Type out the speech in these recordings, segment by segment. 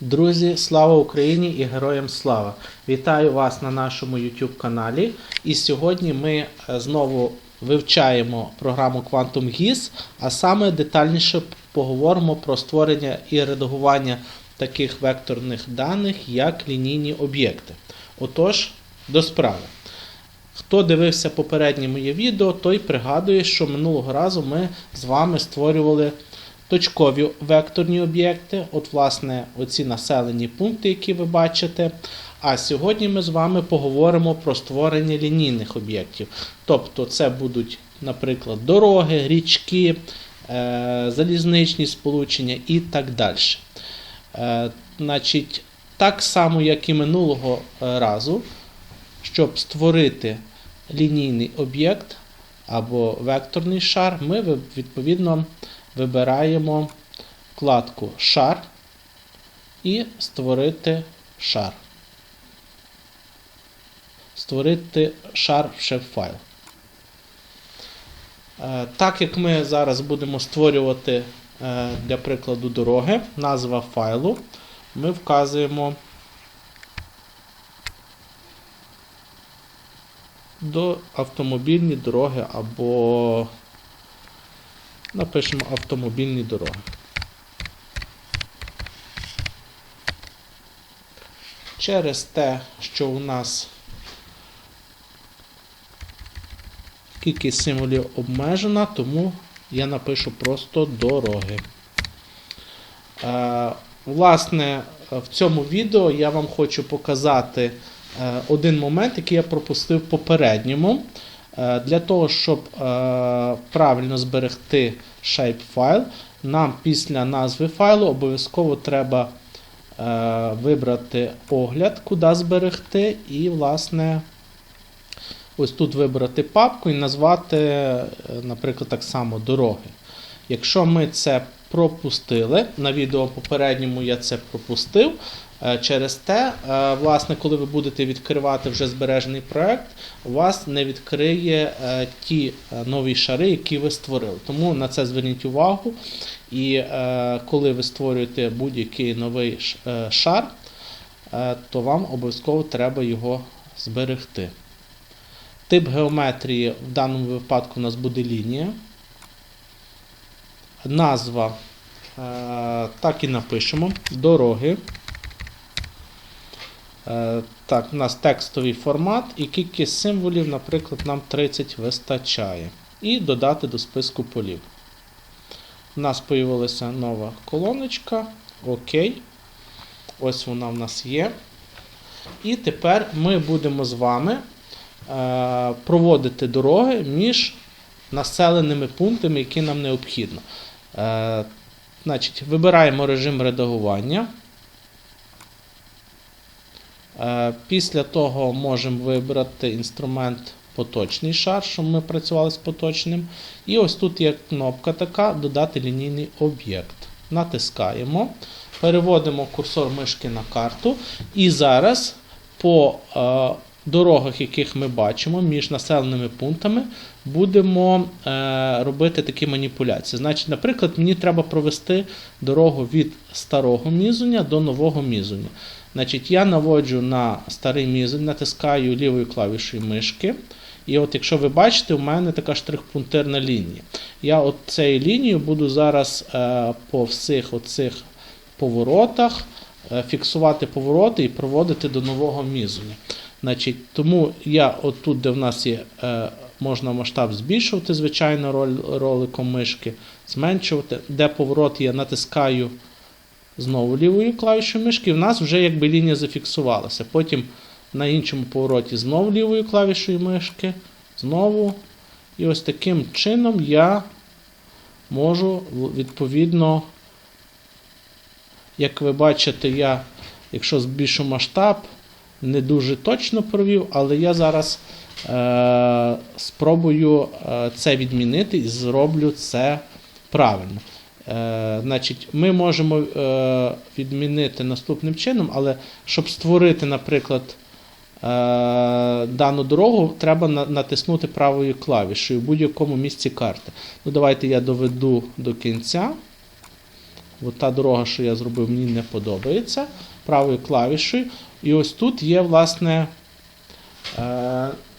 Друзі, слава Україні і героям слава! Вітаю вас на нашому YouTube каналі. І сьогодні ми е, знову вивчаємо програму Quantum GIS, а саме детальніше поговоримо про створення і редагування таких векторних даних, як лінійні об'єкти. Отож, до справи. Хто дивився попереднє моє відео, той пригадує, що минулого разу ми з вами створювали точкові векторні об'єкти, от, власне, оці населені пункти, які ви бачите. А сьогодні ми з вами поговоримо про створення лінійних об'єктів. Тобто, це будуть, наприклад, дороги, річки, е, залізничні сполучення і так далі. Е, значить, так само, як і минулого е, разу, щоб створити лінійний об'єкт або векторний шар, ми відповідно вибираємо вкладку Шар і створити шар. Створити шар в шеф-файл. Е, Так як ми зараз будемо створювати е, для прикладу дороги, назва файлу, ми вказуємо до автомобільні дороги або напишемо автомобільні дороги. Через те, що у нас кількість символів обмежена, тому я напишу просто дороги. Е, власне, в цьому відео я вам хочу показати е, один момент, який я пропустив в попередньому. Е, Для того, щоб е, правильно зберегти shapefile, нам після назви файлу обов'язково треба е, вибрати огляд, куди зберегти, і, власне, ось тут вибрати папку і назвати, наприклад, так само дороги. Якщо ми це пропустили, на відео попередньому я це пропустив. Е, Через те, е, власне, коли ви будете відкривати вже збережений проект, у вас не відкриє е, ті нові шари, які ви створили. Тому на це зверніть увагу. І коли ви створюєте будь-який новий шар, то вам обов'язково треба його зберегти. Тип геометрії в даному випадку у нас буде лінія. Назва так і напишемо. Дороги. Е, так, у нас текстовий формат і кількість символів, наприклад, нам 30 вистачає. І додати до списку полів. У нас з'явилася нова колоночка. Окей. Ось вона в нас є. І тепер ми будемо з вами е, проводити дороги між населеними пунктами, які нам необхідно. Е, значить, вибираємо режим редагування. Е, Після того можемо вибрати інструмент поточний шар, щоб ми працювали з поточним. І ось тут є кнопка така Додати лінійний об'єкт. Натискаємо, переводимо курсор мишки на карту. І зараз по е, дорогах, яких ми бачимо, між населеними пунктами, будемо е, робити такі маніпуляції. Значить, наприклад, мені треба провести дорогу від старого мізуня до нового мізуня. Значить, я наводжу на старий мізень, натискаю лівою клавішою мишки. І от якщо ви бачите, у мене така штрих-пунктирна лінія. Я от цією лінією буду зараз е, по всіх оцих поворотах е, фіксувати повороти і проводити до нового мізуня. Значить, тому я отут, де в нас є, е, можна масштаб збільшувати, звичайно, роликом мишки, зменшувати. Де поворот я натискаю знову лівою клавішою мишки, в нас вже якби лінія зафіксувалася. Потім на іншому повороті знову лівою клавішою мишки, знову. І ось таким чином я можу відповідно, як ви бачите, я, якщо збільшу масштаб, не дуже точно провів, але я зараз е, спробую е, це відмінити і зроблю це правильно. Е, значить, ми можемо е, відмінити наступним чином, але щоб створити, наприклад, е, дану дорогу, треба на- натиснути правою клавішею в будь-якому місці карти. Ну, давайте я доведу до кінця. от та дорога, що я зробив, мені не подобається. Правою клавішою. І ось тут є, власне,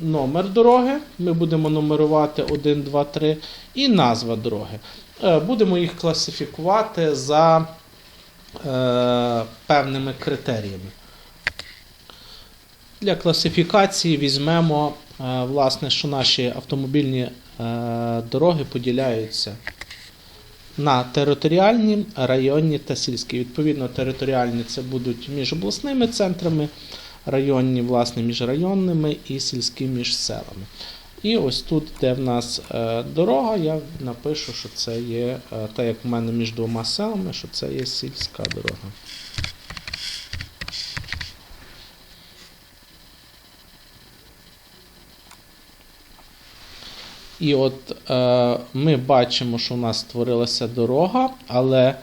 номер дороги. Ми будемо нумерувати 1, 2, 3 і назва дороги. Е, будемо їх класифікувати за е, певними критеріями. Для класифікації візьмемо, е, власне, що наші автомобільні дороги поділяються на територіальні, районні та сільські. Відповідно, територіальні це будуть між обласними центрами, районні, власне, між районними і сільські між селами. І ось тут, де в нас е, дорога, я напишу, що це є, е, так як в мене між двома селами, що це є сільська дорога. І от е, ми бачимо, що у нас створилася дорога, але,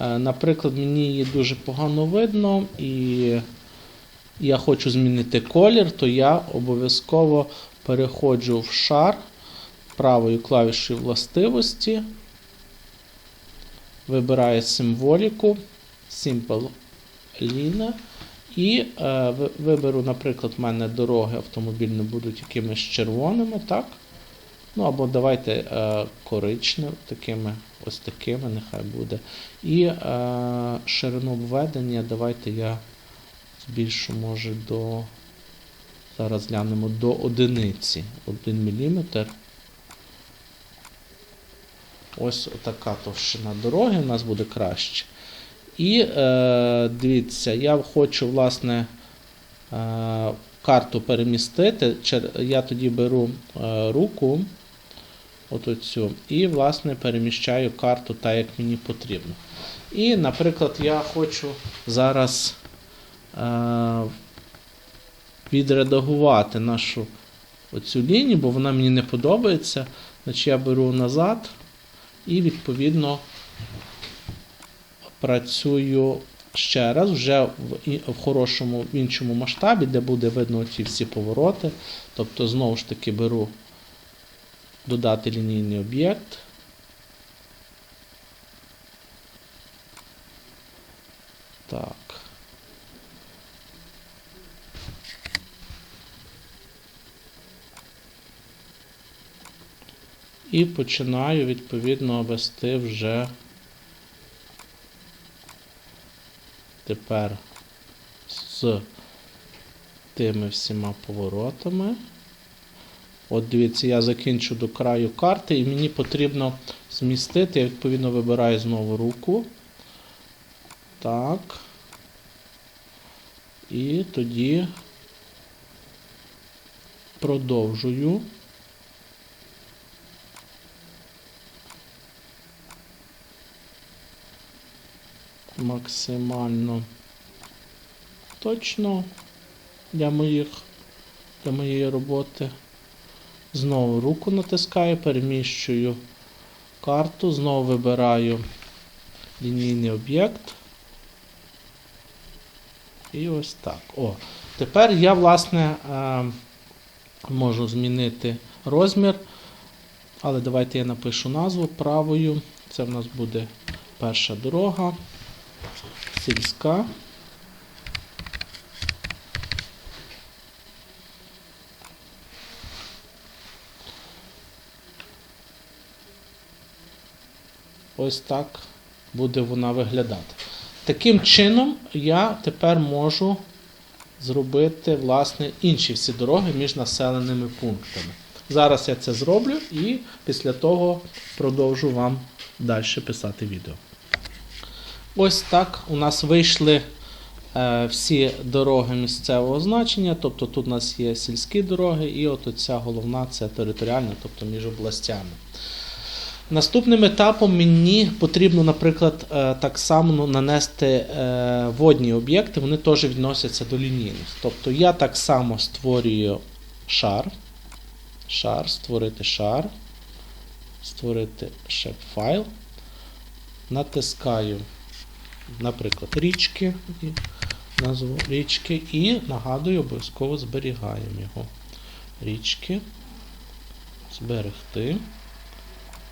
е, наприклад, мені її дуже погано видно, і я хочу змінити колір, то я обов'язково переходжу в шар правою клавішою властивості, вибираю символіку, Simple Line. І е, виберу, наприклад, в мене дороги автомобільні будуть якимись червоними, так? Ну або давайте е, коричневими, такими, ось такими нехай буде. І е, ширину обведення давайте я збільшу, може, до. Зараз глянемо до одиниці. 1 мм. Ось така товщина дороги у нас буде краще. І е, дивіться, я хочу, власне, е, карту перемістити. Я тоді беру е, руку, от оцю, і, власне, переміщаю карту так, як мені потрібно. І, наприклад, я хочу зараз е, відредагувати нашу оцю лінію, бо вона мені не подобається. Значить, я беру назад і, відповідно, працюю ще раз, вже в, хорошому в іншому масштабі, де буде видно ці всі повороти. Тобто, знову ж таки, беру додати лінійний об'єкт. Так. І починаю відповідно вести вже тепер з тими всіма поворотами. От дивіться, я закінчу до краю карти, і мені потрібно змістити. Я відповідно вибираю знову руку. Так. І тоді продовжую. Максимально точно для моїх для моєї роботи. Знову руку натискаю, переміщую карту, знову вибираю лінійний об'єкт. І ось так. О, тепер я, власне, е, можу змінити розмір. Але давайте я напишу назву правою. Це в нас буде перша дорога, сільська. Ось так буде вона виглядати. Таким чином, я тепер можу зробити власне інші всі дороги між населеними пунктами. Зараз я це зроблю і після того продовжу вам далі писати відео. Ось так у нас вийшли е, всі дороги місцевого значення. Тобто тут у нас є сільські дороги, і от оця головна це територіальна, тобто між областями. Наступним етапом мені потрібно, наприклад, е, так само нанести е, водні об'єкти, вони теж відносяться до лінійних. Тобто я так само створюю шар, шар, створити шар, створити shape-файл, натискаю, наприклад, річки, назву річки, і нагадую, обов'язково зберігаємо його. Річки, зберегти.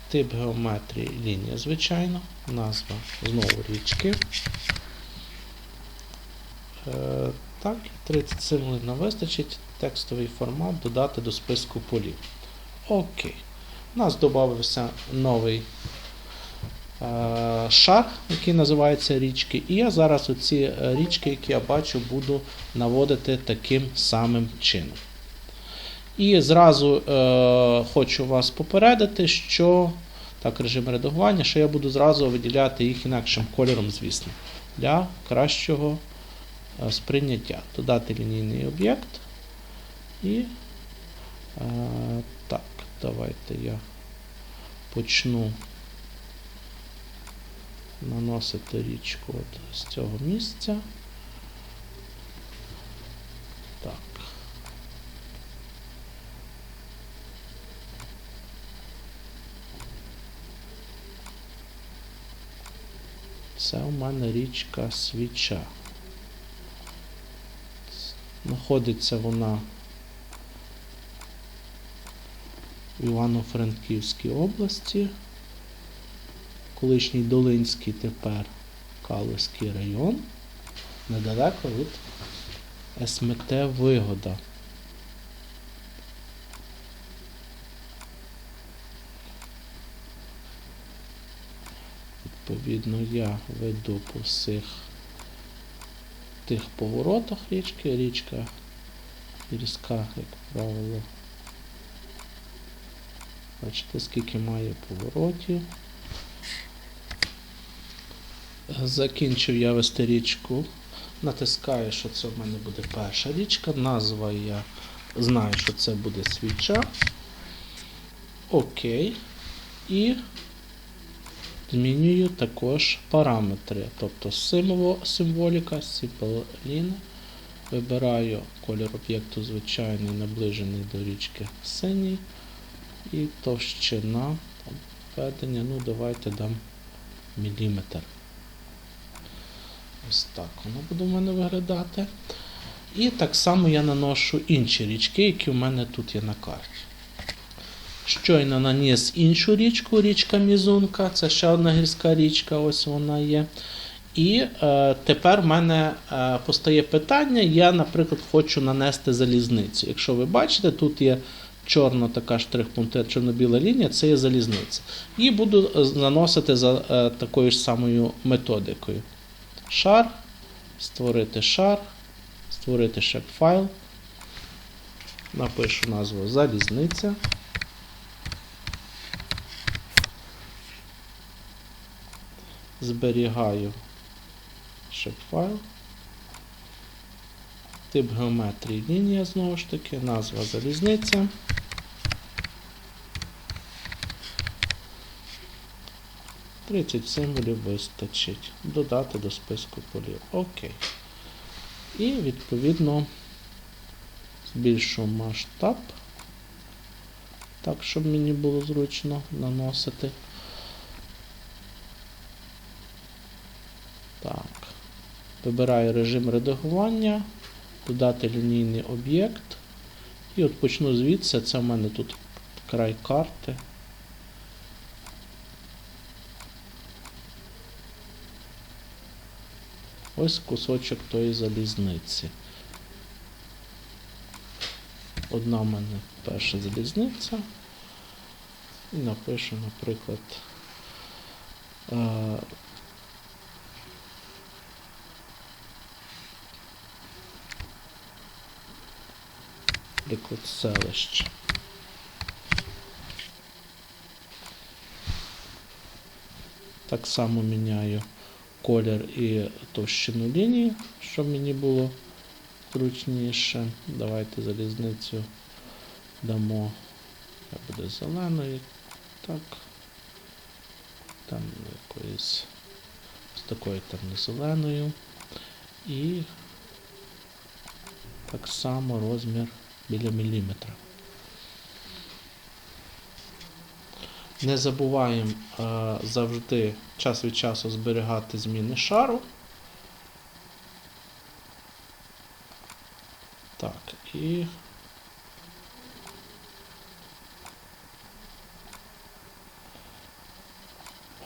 Тип геометрії лінія, звичайно. Назва знову річки. Е, так, 30 символів нам вистачить. Текстовий формат додати до списку полів. Окей. У нас додався новий е, шар, який називається річки. І я зараз оці е, річки, які я бачу, буду наводити таким самим чином. І зразу е, хочу вас попередити, що так, режим редагування, що я буду зразу виділяти їх інакшим кольором, звісно, для кращого е, сприйняття. Додати лінійний об'єкт. І е, так, давайте я почну наносити річку от з цього місця. Так. Це у мене річка Свіча. Знаходиться вона в Івано-Франківській області, колишній Долинський тепер Калузький район, недалеко від СМТ Вигода. Відповідно, я веду по всіх тих поворотах річки. Річка гірська, як правило. Бачите, скільки має поворотів. Закінчив я вести річку. Натискаю, що це в мене буде перша річка. Назва я знаю, що це буде свіча. Окей. І змінюю також параметри. Тобто символ, символіка, символін. Вибираю колір об'єкту звичайний, наближений до річки синій. І товщина введення, ну давайте дам міліметр. Ось так воно буде в мене виглядати. І так само я наношу інші річки, які в мене тут є на карті. Щойно наніс іншу річку, річка Мізунка, це ще одна гірська річка, ось вона є. І е, тепер в мене е, постає питання, я, наприклад, хочу нанести залізницю. Якщо ви бачите, тут є чорна така штрих-пункт, чорно-біла лінія, це є залізниця. І буду е, наносити за е, такою ж самою методикою. Шар, створити шар, створити шеп-файл. Напишу назву залізниця. Зберігаю шеп-файл. Тип геометрії лінія знову ж таки, назва залізниця. Тридцять символів вистачить. Додати до списку полів. Окей. І відповідно збільшу масштаб. Так, щоб мені було зручно наносити. Так. Вибираю режим редагування, додати лінійний об'єкт. І от почну звідси, це в мене тут край карти. Ось кусочок тої залізниці. Одна в мене перша залізниця. І напишу, наприклад, е, приклад селища. Так само міняю колір і товщину лінії, щоб мені було зручніше. Давайте залізницю дамо, хай буде зеленою. Так. Там якоюсь з такою темно-зеленою. І так само розмір біля міліметра. Не забуваємо е, завжди час від часу зберігати зміни шару. Так, і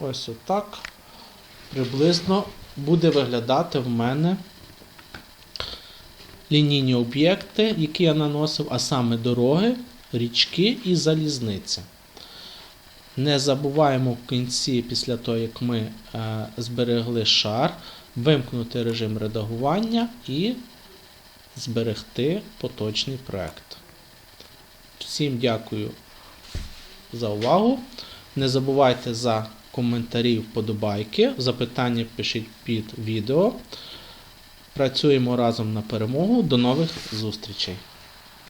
Ось отак приблизно буде виглядати в мене лінійні об'єкти, які я наносив, а саме дороги, річки і залізниці. Не забуваємо в кінці, після того, як ми е, зберегли шар, вимкнути режим редагування і зберегти поточний проект. Всім дякую за увагу. Не забувайте за коментарі, вподобайки, запитання пишіть під відео. Працюємо разом на перемогу. До нових зустрічей!